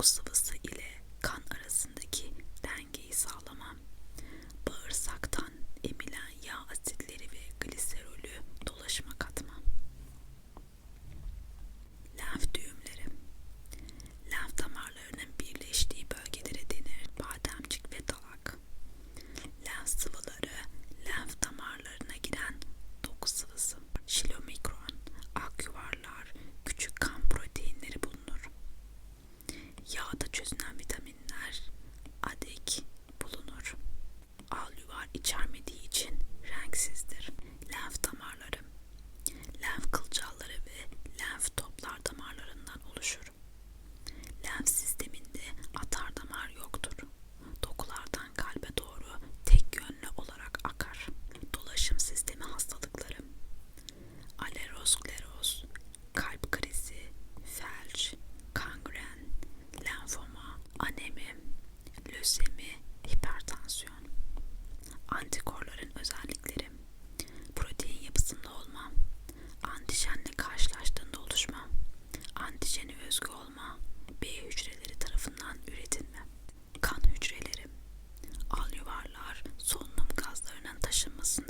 books patojene özgü olma B hücreleri tarafından üretilme. Kan hücreleri, al yuvarlar solunum gazlarının taşınmasında